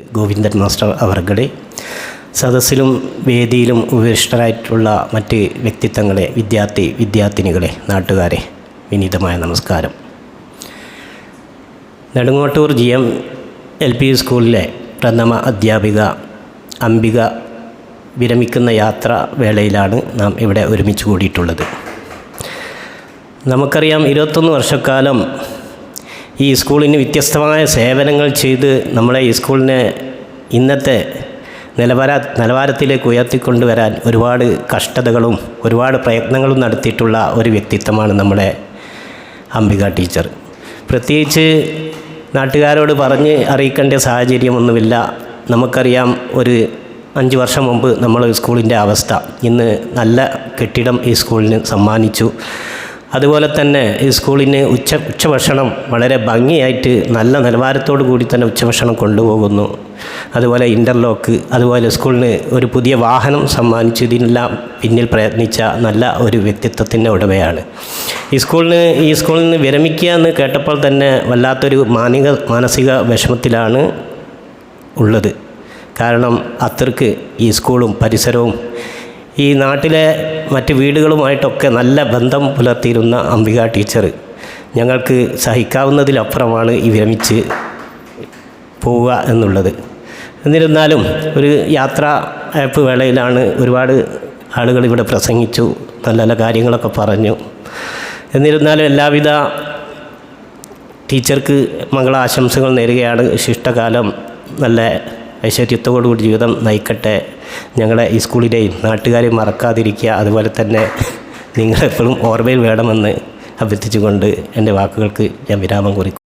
Govindan master അവർകളെ സദസ്സിലും വേദിയിലും ഉപവിഷ്ടരായിട്ടുള്ള മറ്റ് വ്യക്തിത്വങ്ങളെ വിദ്യാർത്ഥി വിദ്യാർത്ഥിനികളെ നാട്ടുകാരെ വിനീതമായ നമസ്കാരം. Nedungottur G M L P സ്കൂളിലെ പ്രഥമ അധ്യാപിക അംബിക വിരമിക്കുന്ന യാത്ര വേളയിലാണ് നാം ഇവിടെ ഒരുമിച്ച് കൂടിയിട്ടുള്ളത്. നമുക്കറിയാം ഇരുപത്തൊന്ന് വർഷക്കാലം ഈ സ്കൂളിന് വ്യത്യസ്തമായ സേവനങ്ങൾ ചെയ്ത് നമ്മളെ ഈ സ്കൂളിനെ ഇന്നത്തെ നിലവാര നിലവാരത്തിലേക്ക് ഉയർത്തിക്കൊണ്ടുവരാൻ ഒരുപാട് കഷ്ടതകളും ഒരുപാട് പ്രയത്നങ്ങളും നടത്തിയിട്ടുള്ള ഒരു വ്യക്തിത്വമാണ് നമ്മുടെ അംബിക ടീച്ചർ. പ്രത്യേകിച്ച് നാട്ടുകാരോട് പറഞ്ഞ് അറിയിക്കേണ്ട സാഹചര്യമൊന്നുമില്ല. നമുക്കറിയാം ഒരു അഞ്ച് വർഷം മുമ്പ് നമ്മൾ സ്കൂളിന്റെ അവസ്ഥ. ഇന്ന് നല്ല കെട്ടിടം ഈ സ്കൂളിന് സമ്മാനിച്ചു. അതുപോലെ തന്നെ ഈ സ്കൂളിന് ഉച്ച ഉച്ചഭക്ഷണം വളരെ ഭംഗിയായിട്ട് നല്ല നിലവാരത്തോടു കൂടി തന്നെ ഉച്ചഭക്ഷണം കൊണ്ടുപോകുന്നു. അതുപോലെ ഇന്റർലോക്ക് അതുപോലെ സ്കൂളിന് ഒരു പുതിയ വാഹനം സമ്മാനിച്ചു ഇതിനെല്ലാം പിന്നിൽ പ്രയത്നിച്ച നല്ല ഒരു വ്യക്തിത്വത്തിന്റെ ഉടമയാണ്. ഈ സ്കൂളിന് ഈ സ്കൂളിൽ നിന്ന് വിരമിക്കുക എന്ന് കേട്ടപ്പോൾ തന്നെ വല്ലാത്തൊരു മാനിക മാനസിക വിഷമത്തിലാണ് ഉള്ളത്. കാരണം അത്രയ്ക്ക് ഈ സ്കൂളും പരിസരവും ഈ നാട്ടിലെ മറ്റ് വീടുകളുമായിട്ടൊക്കെ നല്ല ബന്ധം പുലർത്തിയിരുന്ന അംബിക ടീച്ചർ ഞങ്ങൾക്ക് സഹിക്കാവുന്നതിലപ്പുറമാണ് ഈ വിരമിച്ച് പോവുക എന്നുള്ളത്. എന്നിരുന്നാലും ഒരു യാത്ര ആപ്പ് വേളയിലാണ് ഒരുപാട് ആളുകൾ ഇവിടെ പ്രസംഗിച്ചു നല്ല നല്ല കാര്യങ്ങളൊക്കെ പറഞ്ഞു. എന്നിരുന്നാലും എല്ലാവിധ ടീച്ചർക്ക് മംഗളാശംസകൾ നേരുകയാണ്. ശിഷ്ടകാലം നല്ല ഐശ്വര്യത്തോടുകൂടി ജീവിതം നയിക്കട്ടെ. ഞങ്ങളെ ഈ സ്കൂളിലെയും നാട്ടുകാരെയും മറക്കാതിരിക്കുക. അതുപോലെ തന്നെ നിങ്ങളെപ്പോഴും ഓർമ്മയിൽ വേണമെന്ന് അഭ്യർത്ഥിച്ചുകൊണ്ട് എന്റെ വാക്കുകൾക്ക് ഞാൻ വിരാമം കുറിക്കും